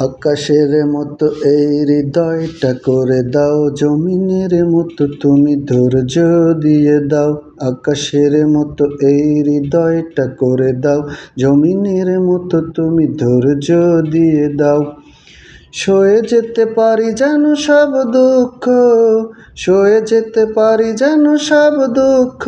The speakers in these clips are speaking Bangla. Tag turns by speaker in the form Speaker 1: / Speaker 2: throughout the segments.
Speaker 1: আকাশের মতো এই হৃদয়টা করে দাও, জমিনের মতো তুমি ধৈর্য দিয়ে দাও। আকাশের মতো এই হৃদয়টা করে দাও, জমিনের মতো তুমি ধৈর্য দিয়ে দাও। সয়ে যেতে পারি যেন সব দুঃখ, সয়ে যেতে পারি যেন সব দুঃখ।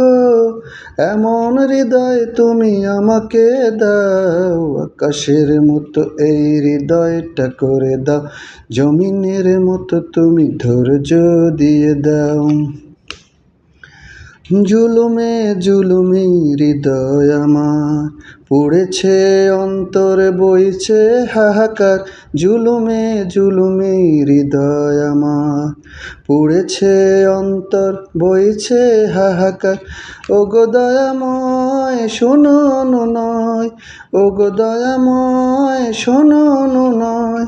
Speaker 1: এমন হৃদয় তুমি আমাকে দাও, আকাশের মতো এই হৃদয়টা করে দাও, জমিনের মতো তুমি ধৈর্য দিয়ে দাও। জুলুমে জুলুমি হৃদয় আমার পড়েছে, অন্তরে বইছে হাহাকার। জুলুমে জুলুমি হৃদয় আমার পড়েছে, অন্তর বইছে হাহাকার। ও গো শোনো নয়। ও গো দয়াময় শোনো নয়।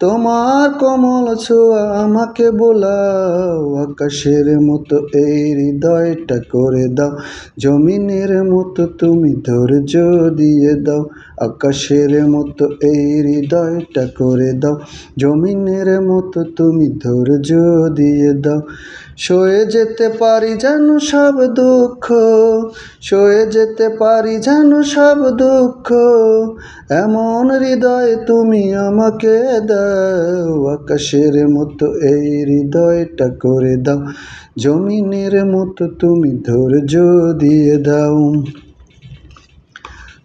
Speaker 1: তোমার কমল ছোঁয়া আমাকে বোলাও। আকাশের মতো এই হৃদয়টা করে দাও। জমিনের মতো তুমি ধৈর্য দিয়ে দাও। আকাশের মতো এই হৃদয়টা করে দাও। জমিনের মতো তুমি ধৈর্য দিয়ে দাও। সয়ে যেতে পারি যেন সব দুঃখ। সয়ে যেতে পারি যেন সব দুঃখ। এমন হৃদয় তুমি আমাকে দাও, আকাশের মতো এই হৃদয়টা করে দাও, জমিনের মতো তুমি ধৈর্য দিয়ে দাও।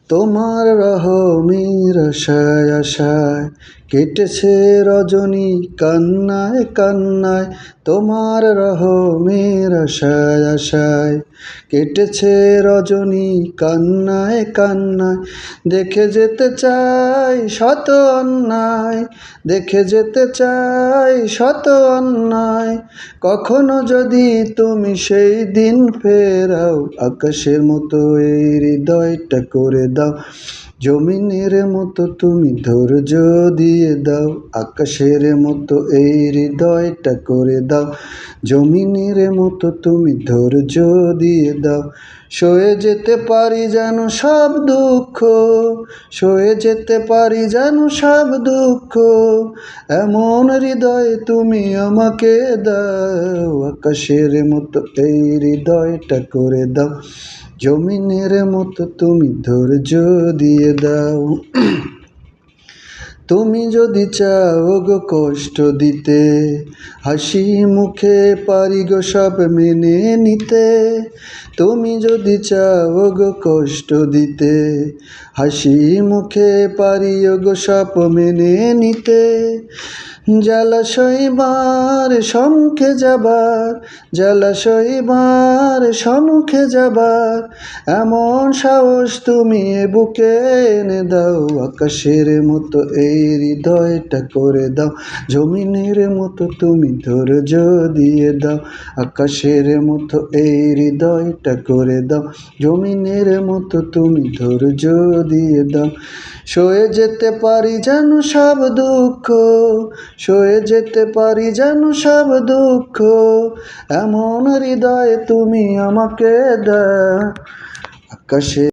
Speaker 1: তোমার রহমের আশায় আশায় কেটেছে রজনী কান্নায় কান্নায়, তোমার রহমের আশায় আশায় কেটেছে রজনী কান্নায় কান্নায়, দেখে যেতে চাই শত অন্যায়। দেখে যেতে চাই শত অন্যায় কখনো যদি তুমি সেই দিন ফেরাও আকাশের মতো এই হৃদয়টা করে দাও। জমিনের মতো তুমি ধৈর্য দিয়ে দাও, আকাশের মতো এই হৃদয়টা করে দাও। জমিনের মতো তুমি ধৈর্য দিয়ে দাও। সয়ে যেতে পারি যেন সব দুঃখ, সয়ে যেতে পারি যেন সব দুঃখ। এমন হৃদয় তুমি আমাকে দাও, আকাশের মতো এই হৃদয়টা করে দাও। জমিনের মতো তুমি ধৈর্য দিয়ে দাও। তুমি যদি চাও গো কষ্ট দিতে, হাসি মুখে পারি গো সব মেনে নিতে। তুমি যদি চাও গো কষ্ট দিতে, হাসি মুখে পারি গো সব মেনে নিতে। জলাশয়বার সম্মুখে যাবার জলাশয়বার সম্মুখে যাবার। এমন সাহস তুমি বুকে এনে দাও, আকাশের মতো এই হৃদয়টা করে দাও। জমিনের মতো তুমি ধৈর্য দিয়ে দাও, আকাশের মতো এই হৃদয়টা করে দাও। জমিনের মতো তুমি ধৈর্য দিয়ে দাও। সয়ে যেতে পারি যেন সব দুঃখ সয়ে যেতে পারি যেন সব দুঃখ। এমন হৃদয় তুমি আমাকে দাও। আকাশে